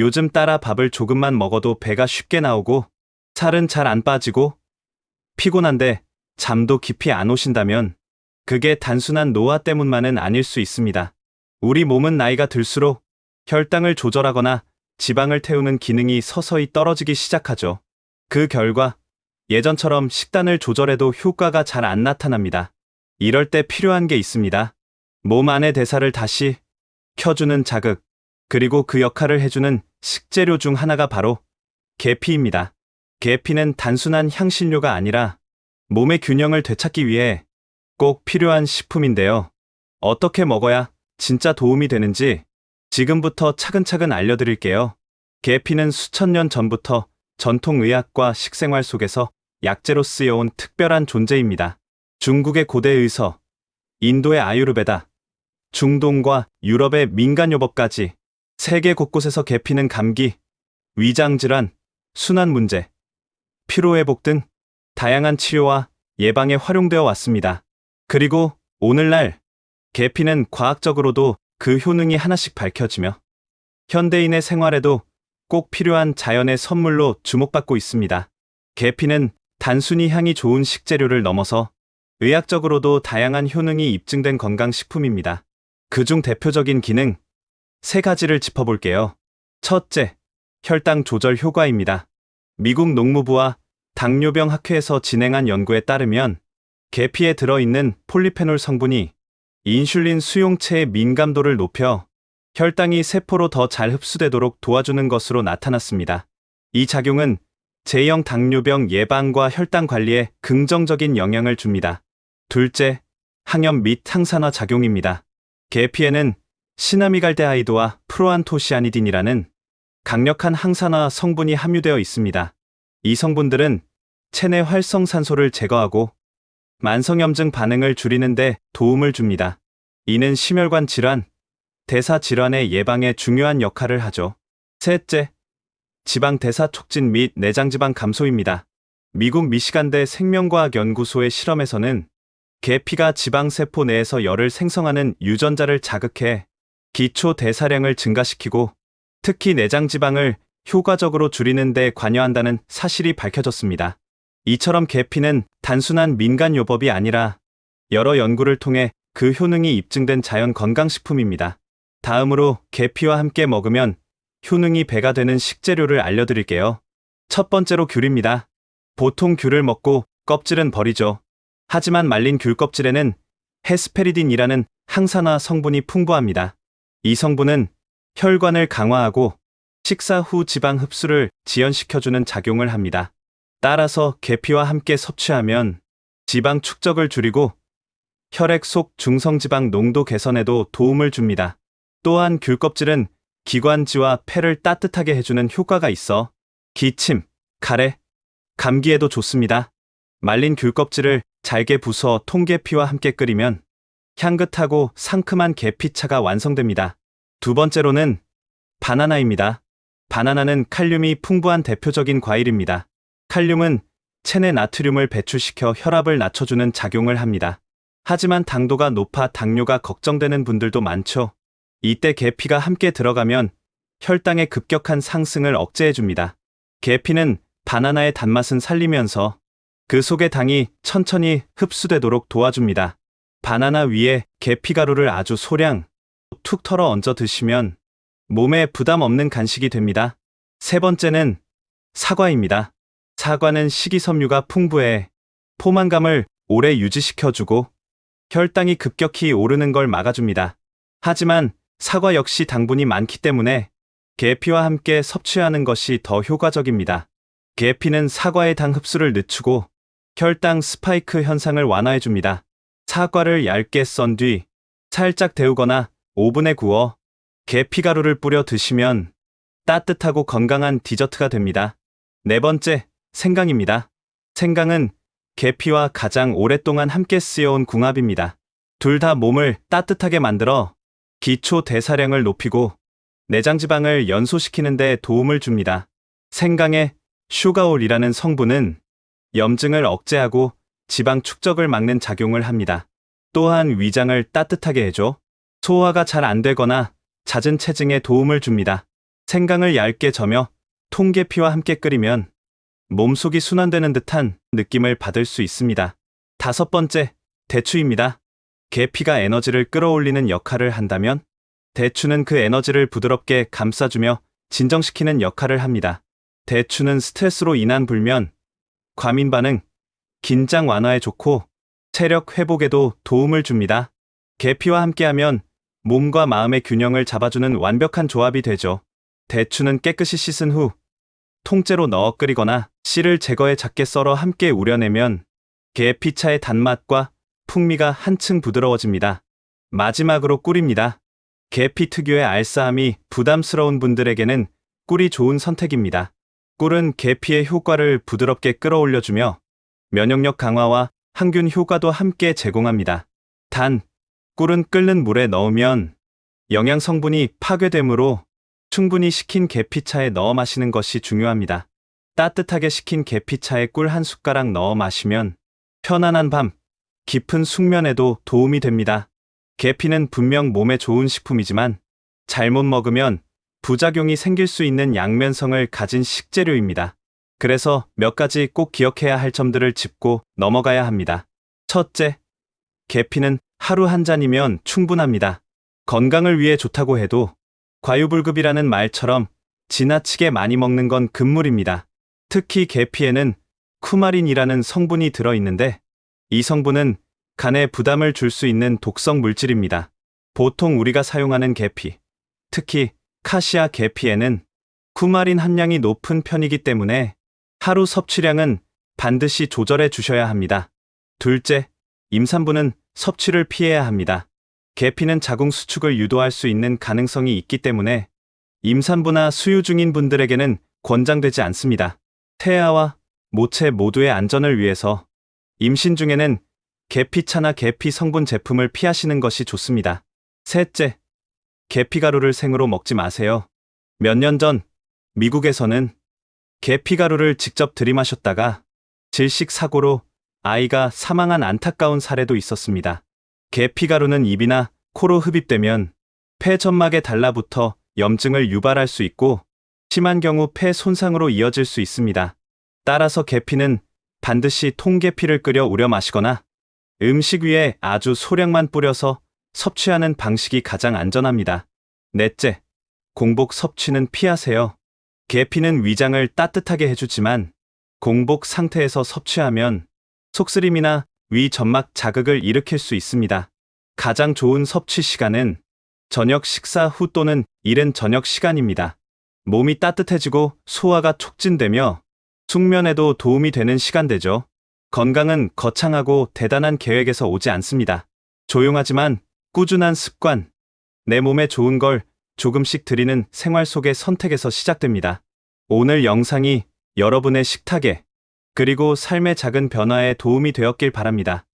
요즘 따라 밥을 조금만 먹어도 배가 쉽게 나오고 살은 잘 안 빠지고 피곤한데 잠도 깊이 안 오신다면 그게 단순한 노화 때문만은 아닐 수 있습니다. 우리 몸은 나이가 들수록 혈당을 조절하거나 지방을 태우는 기능이 서서히 떨어지기 시작하죠. 그 결과 예전처럼 식단을 조절해도 효과가 잘 안 나타납니다. 이럴 때 필요한 게 있습니다. 몸 안의 대사를 다시 켜주는 자극, 그리고 그 역할을 해주는 식재료 중 하나가 바로 계피입니다. 계피는 단순한 향신료가 아니라 몸의 균형을 되찾기 위해 꼭 필요한 식품인데요. 어떻게 먹어야 진짜 도움이 되는지 지금부터 차근차근 알려드릴게요. 계피는 수천 년 전부터 전통의학과 식생활 속에서 약재로 쓰여온 특별한 존재입니다. 중국의 고대 의서, 인도의 아유르베다, 중동과 유럽의 민간요법까지 세계 곳곳에서 계피는 감기, 위장질환, 순환 문제, 피로회복 등 다양한 치료와 예방에 활용되어 왔습니다. 그리고 오늘날 계피는 과학적으로도 그 효능이 하나씩 밝혀지며 현대인의 생활에도 꼭 필요한 자연의 선물로 주목받고 있습니다. 계피는 단순히 향이 좋은 식재료를 넘어서 의학적으로도 다양한 효능이 입증된 건강식품입니다. 그중 대표적인 기능 세 가지를 짚어볼게요. 첫째, 혈당 조절 효과입니다. 미국 농무부와 당뇨병 학회에서 진행한 연구에 따르면 계피에 들어있는 폴리페놀 성분이 인슐린 수용체의 민감도를 높여 혈당이 세포로 더 잘 흡수되도록 도와주는 것으로 나타났습니다. 이 작용은 제형 당뇨병 예방과 혈당 관리에 긍정적인 영향을 줍니다. 둘째, 항염 및 항산화 작용입니다. 계피에는 시나미갈데하이드와 프로안토시아니딘이라는 강력한 항산화 성분이 함유되어 있습니다. 이 성분들은 체내 활성산소를 제거하고 만성염증 반응을 줄이는데 도움을 줍니다. 이는 심혈관 질환, 대사 질환의 예방에 중요한 역할을 하죠. 셋째, 지방 대사 촉진 및 내장지방 감소입니다. 미국 미시간대 생명과학 연구소의 실험에서는 계피가 지방세포 내에서 열을 생성하는 유전자를 자극해 기초 대사량을 증가시키고 특히 내장 지방을 효과적으로 줄이는 데 관여한다는 사실이 밝혀졌습니다. 이처럼 계피는 단순한 민간 요법이 아니라 여러 연구를 통해 그 효능이 입증된 자연 건강식품입니다. 다음으로 계피와 함께 먹으면 효능이 배가 되는 식재료를 알려드릴게요. 첫 번째로 귤입니다. 보통 귤을 먹고 껍질은 버리죠. 하지만 말린 귤 껍질에는 헤스페리딘이라는 항산화 성분이 풍부합니다. 이 성분은 혈관을 강화하고 식사 후 지방 흡수를 지연시켜주는 작용을 합니다. 따라서 계피와 함께 섭취하면 지방 축적을 줄이고 혈액 속 중성지방 농도 개선에도 도움을 줍니다. 또한 귤 껍질은 기관지와 폐를 따뜻하게 해주는 효과가 있어 기침, 가래, 감기에도 좋습니다. 말린 귤 껍질을 잘게 부숴 통계피와 함께 끓이면 향긋하고 상큼한 계피차가 완성됩니다. 두 번째로는 바나나입니다. 바나나는 칼륨이 풍부한 대표적인 과일입니다. 칼륨은 체내 나트륨을 배출시켜 혈압을 낮춰주는 작용을 합니다. 하지만 당도가 높아 당뇨가 걱정되는 분들도 많죠. 이때 계피가 함께 들어가면 혈당의 급격한 상승을 억제해줍니다. 계피는 바나나의 단맛은 살리면서 그 속의 당이 천천히 흡수되도록 도와줍니다. 바나나 위에 계피가루를 아주 소량 툭 털어 얹어 드시면 몸에 부담 없는 간식이 됩니다. 세 번째는 사과입니다. 사과는 식이섬유가 풍부해 포만감을 오래 유지시켜주고 혈당이 급격히 오르는 걸 막아줍니다. 하지만 사과 역시 당분이 많기 때문에 계피와 함께 섭취하는 것이 더 효과적입니다. 계피는 사과의 당 흡수를 늦추고 혈당 스파이크 현상을 완화해줍니다. 사과를 얇게 썬 뒤 살짝 데우거나 오븐에 구워 계피가루를 뿌려 드시면 따뜻하고 건강한 디저트가 됩니다. 네 번째, 생강입니다. 생강은 계피와 가장 오랫동안 함께 쓰여온 궁합입니다. 둘 다 몸을 따뜻하게 만들어 기초 대사량을 높이고 내장 지방을 연소시키는 데 도움을 줍니다. 생강의 슈가올이라는 성분은 염증을 억제하고 지방 축적을 막는 작용을 합니다. 또한 위장을 따뜻하게 해줘 소화가 잘 안 되거나 잦은 체증에 도움을 줍니다. 생강을 얇게 저며 통계피와 함께 끓이면 몸속이 순환되는 듯한 느낌을 받을 수 있습니다. 다섯 번째, 대추입니다. 계피가 에너지를 끌어올리는 역할을 한다면 대추는 그 에너지를 부드럽게 감싸주며 진정시키는 역할을 합니다. 대추는 스트레스로 인한 불면, 과민 반응, 긴장 완화에 좋고 체력 회복에도 도움을 줍니다. 계피와 함께하면 몸과 마음의 균형을 잡아주는 완벽한 조합이 되죠. 대추는 깨끗이 씻은 후 통째로 넣어 끓이거나 씨를 제거해 작게 썰어 함께 우려내면 계피차의 단맛과 풍미가 한층 부드러워집니다. 마지막으로 꿀입니다. 계피 특유의 알싸함이 부담스러운 분들에게는 꿀이 좋은 선택입니다. 꿀은 계피의 효과를 부드럽게 끌어올려주며 면역력 강화와 항균 효과도 함께 제공합니다. 단, 꿀은 끓는 물에 넣으면 영양 성분이 파괴되므로 충분히 식힌 계피차에 넣어 마시는 것이 중요합니다. 따뜻하게 식힌 계피차에 꿀 한 숟가락 넣어 마시면 편안한 밤, 깊은 숙면에도 도움이 됩니다. 계피는 분명 몸에 좋은 식품이지만 잘못 먹으면 부작용이 생길 수 있는 양면성을 가진 식재료입니다. 그래서 몇 가지 꼭 기억해야 할 점들을 짚고 넘어가야 합니다. 첫째, 계피는 하루 한 잔이면 충분합니다. 건강을 위해 좋다고 해도 과유불급이라는 말처럼 지나치게 많이 먹는 건 금물입니다. 특히 계피에는 쿠마린이라는 성분이 들어있는데 이 성분은 간에 부담을 줄 수 있는 독성 물질입니다. 보통 우리가 사용하는 계피, 특히 카시아 계피에는 쿠마린 함량이 높은 편이기 때문에 하루 섭취량은 반드시 조절해 주셔야 합니다. 둘째, 임산부는 섭취를 피해야 합니다. 계피는 자궁 수축을 유도할 수 있는 가능성이 있기 때문에 임산부나 수유 중인 분들에게는 권장되지 않습니다. 태아와 모체 모두의 안전을 위해서 임신 중에는 계피차나 계피 성분 제품을 피하시는 것이 좋습니다. 셋째, 계피가루를 생으로 먹지 마세요. 몇 년 전 미국에서는 계피가루를 직접 들이마셨다가 질식 사고로 아이가 사망한 안타까운 사례도 있었습니다. 계피가루는 입이나 코로 흡입되면 폐 점막에 달라붙어 염증을 유발할 수 있고 심한 경우 폐 손상으로 이어질 수 있습니다. 따라서 계피는 반드시 통계피를 끓여 우려 마시거나 음식 위에 아주 소량만 뿌려서 섭취하는 방식이 가장 안전합니다. 넷째, 공복 섭취는 피하세요. 계피는 위장을 따뜻하게 해주지만 공복 상태에서 섭취하면 속쓰림이나 위 점막 자극을 일으킬 수 있습니다. 가장 좋은 섭취 시간은 저녁 식사 후 또는 이른 저녁 시간입니다. 몸이 따뜻해지고 소화가 촉진되며 숙면에도 도움이 되는 시간대죠. 건강은 거창하고 대단한 계획에서 오지 않습니다. 조용하지만 꾸준한 습관, 내 몸에 좋은 걸 조금씩 드리는 생활 속의 선택에서 시작됩니다. 오늘 영상이 여러분의 식탁에 그리고 삶의 작은 변화에 도움이 되었길 바랍니다.